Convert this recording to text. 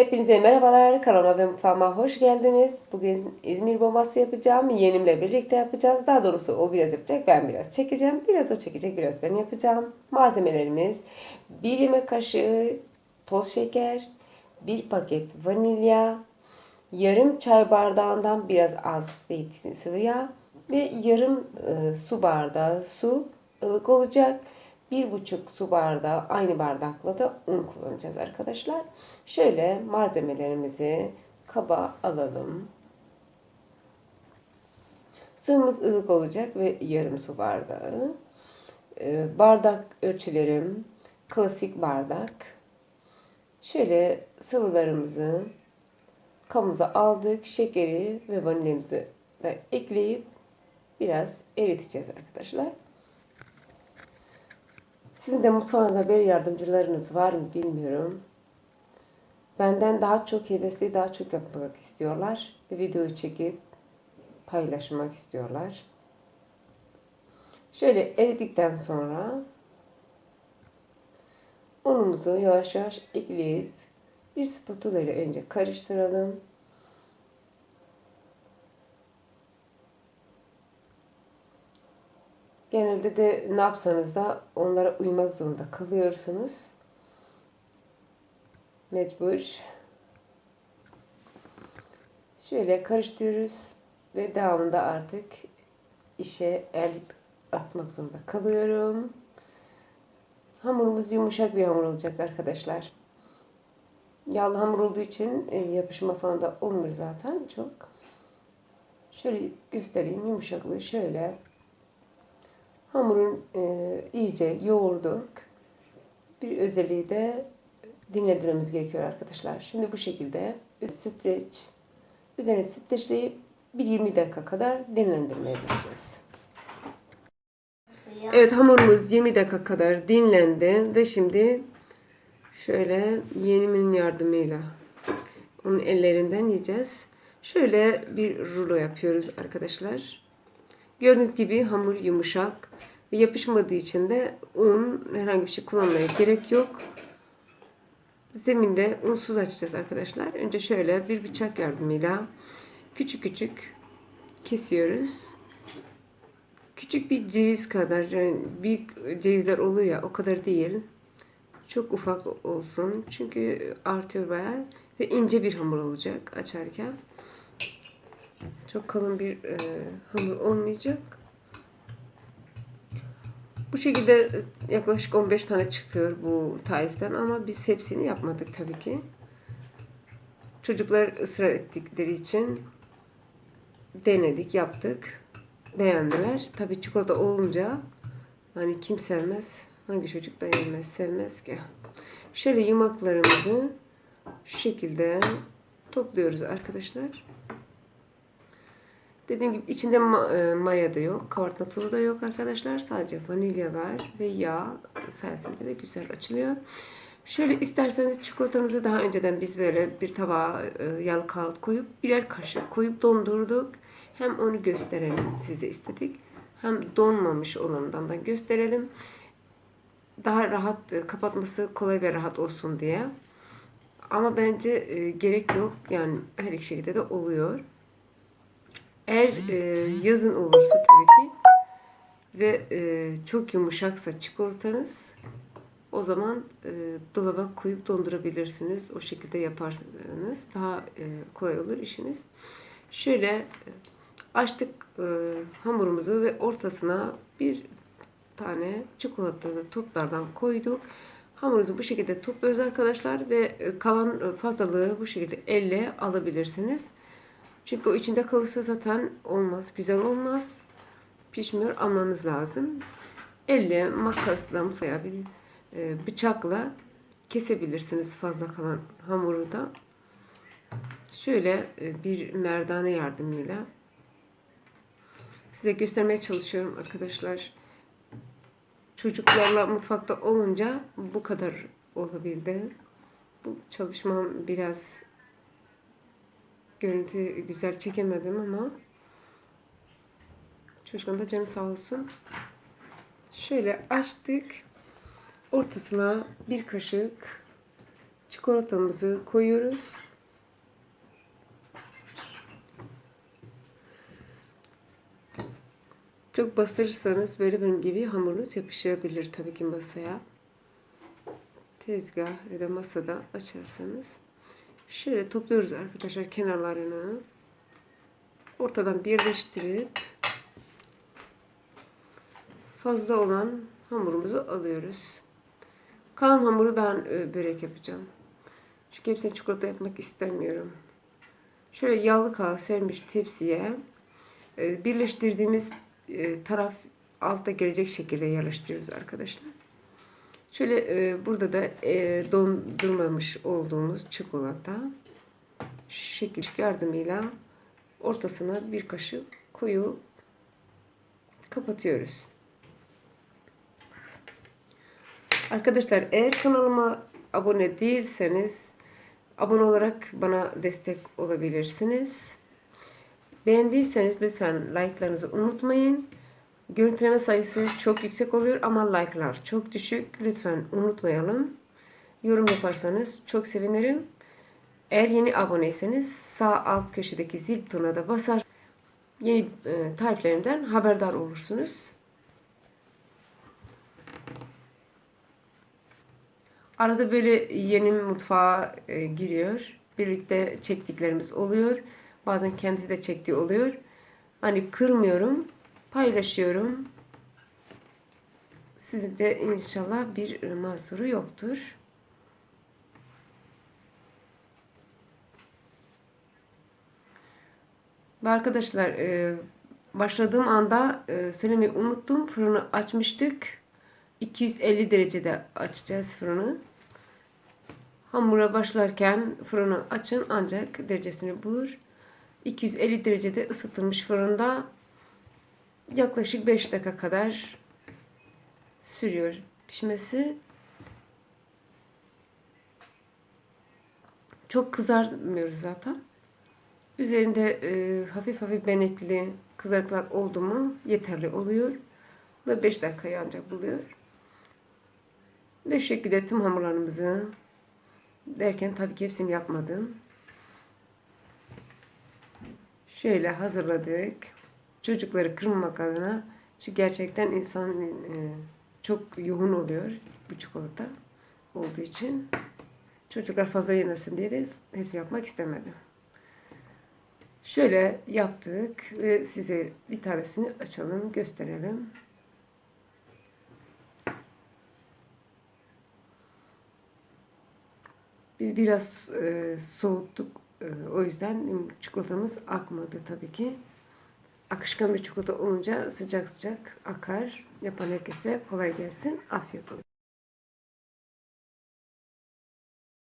Hepinize merhabalar. Kanalıma ve mutfağıma hoş geldiniz. Bugün İzmir bombası yapacağım. Yeğenimle birlikte yapacağız. Daha doğrusu o biraz yapacak. Ben biraz çekeceğim. Biraz o çekecek. Biraz ben yapacağım. Malzemelerimiz 1 yemek kaşığı toz şeker, 1 paket vanilya, yarım çay bardağından biraz az zeytin sıvı yağ ve yarım e, su bardağı su ılık olacak. Bir buçuk su bardağı aynı bardakla da un kullanacağız arkadaşlar. Şöyle malzemelerimizi kaba alalım. Suyumuz ılık olacak ve yarım su bardağı. Ee, bardak ölçülerim klasik bardak. Şöyle sıvılarımızı kabımıza aldık. Şekeri ve vanilyamızı da ekleyip biraz eriteceğiz arkadaşlar. Sizin de mutfağınızda böyle yardımcılarınız var mı bilmiyorum. Benden daha çok hevesli, daha çok yapmak istiyorlar. Videoyu çekip paylaşmak istiyorlar. Şöyle eridikten sonra unumuzu yavaş yavaş ekleyip bir spatula ile önce karıştıralım. Genelde de ne yapsanız da onlara uymak zorunda kalıyorsunuz. Mecbur. Şöyle karıştırıyoruz ve devamında artık işe el atmak zorunda kalıyorum. Hamurumuz yumuşak bir hamur olacak arkadaşlar. Yağlı hamur olduğu için e, yapışma falan da olmuyor zaten çok. Şöyle göstereyim yumuşaklığı şöyle. Hamurun e, iyice yoğurduk. Bir özelliği de dinlendirmemiz gerekiyor arkadaşlar. Şimdi bu şekilde streç üzerine streçleyip bir 20 dakika kadar dinlendirmeye vereceğiz. Evet hamurumuz 20 dakika kadar dinlendi ve şimdi şöyle yeğenimin yardımıyla onun ellerinden yiyeceğiz. Şöyle bir rulo yapıyoruz arkadaşlar. Gördüğünüz gibi hamur yumuşak ve yapışmadığı için de un herhangi bir şey kullanmaya gerek yok. Zeminde unsuz açacağız arkadaşlar. Önce şöyle bir bıçak yardımıyla küçük küçük kesiyoruz. Küçük bir ceviz kadar yani büyük cevizler oluyor ya o kadar değil. Çok ufak olsun. Çünkü artıyor bayağı ve ince bir hamur olacak açarken. Çok kalın bir e, hamur olmayacak. Bu şekilde yaklaşık 15 tane çıkıyor bu tariften ama biz hepsini yapmadık tabii ki. Çocuklar ısrar ettikleri için denedik, yaptık. Beğendiler. Tabii çikolata olunca hani kim sevmez? Hangi çocuk beğenmez, sevmez ki? Şöyle yumaklarımızı şu şekilde topluyoruz arkadaşlar. Dediğim gibi içinde ma e, maya da yok. Kabartma tozu da yok arkadaşlar. Sadece vanilya var ve yağ sayesinde de güzel açılıyor. Şöyle isterseniz çikolatanızı daha önceden biz böyle bir tabağa e, yağlı kağıt koyup birer kaşık koyup dondurduk. Hem onu gösterelim size istedik. Hem donmamış olanından da gösterelim. Daha rahat e, kapatması kolay ve rahat olsun diye. Ama bence e, gerek yok. Yani her iki şekilde de oluyor. Eğer e, yazın olursa tabii ki ve e, çok yumuşaksa çikolatanız o zaman e, dolaba koyup dondurabilirsiniz. O şekilde yaparsanız daha e, kolay olur işiniz. Şöyle e, açtık e, hamurumuzu ve ortasına bir tane çikolatalı toplardan koyduk. Hamurumuzu bu şekilde topluyoruz arkadaşlar ve e, kalan fazlalığı bu şekilde elle alabilirsiniz. Çünkü o içinde kalırsa zaten olmaz, güzel olmaz. Pişmiyor, almanız lazım. Elle, makasla, veya bir e, bıçakla kesebilirsiniz fazla kalan hamuru da. Şöyle e, bir merdane yardımıyla size göstermeye çalışıyorum arkadaşlar. Çocuklarla mutfakta olunca bu kadar olabildi. Bu çalışmam biraz görüntü güzel çekemedim ama çocuğun da canı sağ olsun. Şöyle açtık. Ortasına bir kaşık Çikolatamızı koyuyoruz. Çok bastırırsanız böyle benim gibi hamurunuz yapışabilir tabii ki masaya. Tezgah ya da masada açarsanız. Şöyle topluyoruz arkadaşlar kenarlarını. Ortadan birleştirip fazla olan hamurumuzu alıyoruz. Kalan hamuru ben e, börek yapacağım. Çünkü hepsini çikolata yapmak istemiyorum. Şöyle yağlı kağıt sermiş tepsiye e, birleştirdiğimiz e, taraf altta gelecek şekilde yerleştiriyoruz arkadaşlar. Şöyle e, burada da e, dondurmamış olduğumuz çikolata şu şekil yardımıyla ortasına bir kaşık koyup kapatıyoruz. Arkadaşlar eğer kanalıma abone değilseniz abone olarak bana destek olabilirsiniz. Beğendiyseniz lütfen like'larınızı unutmayın. Görüntüleme sayısı çok yüksek oluyor ama like'lar çok düşük. Lütfen unutmayalım. Yorum yaparsanız çok sevinirim. Eğer yeni aboneyseniz sağ alt köşedeki zil butonuna da basar. Yeni e, tariflerimden haberdar olursunuz. Arada böyle yeni mutfağa e, giriyor. Birlikte çektiklerimiz oluyor. Bazen kendisi de çektiği oluyor. Hani kırmıyorum, paylaşıyorum. Sizin de inşallah bir mahsuru yoktur. Ve arkadaşlar e, başladığım anda e, söylemeyi unuttum. Fırını açmıştık. 250 derecede açacağız fırını. Hamura başlarken fırını açın ancak derecesini bulur. 250 derecede ısıtılmış fırında yaklaşık 5 dakika kadar sürüyor pişmesi. Çok kızarmıyoruz zaten. Üzerinde e, hafif hafif benekli kızarıklar oldu mu yeterli oluyor. Bu da 5 dakikayı ancak buluyor. Ve şu şekilde tüm hamurlarımızı derken tabii ki hepsini yapmadım. Şöyle hazırladık. Çocukları kırmamak adına. Çünkü gerçekten insan e, çok yoğun oluyor bu çikolata olduğu için. Çocuklar fazla yemesin diye de hepsi yapmak istemedim. Şöyle yaptık ve size bir tanesini açalım, gösterelim. Biz biraz e, soğuttuk. E, o yüzden çikolatamız akmadı tabii ki. Akışkan bir çikolata olunca sıcak sıcak akar. Yapan herkese kolay gelsin. Afiyet olsun.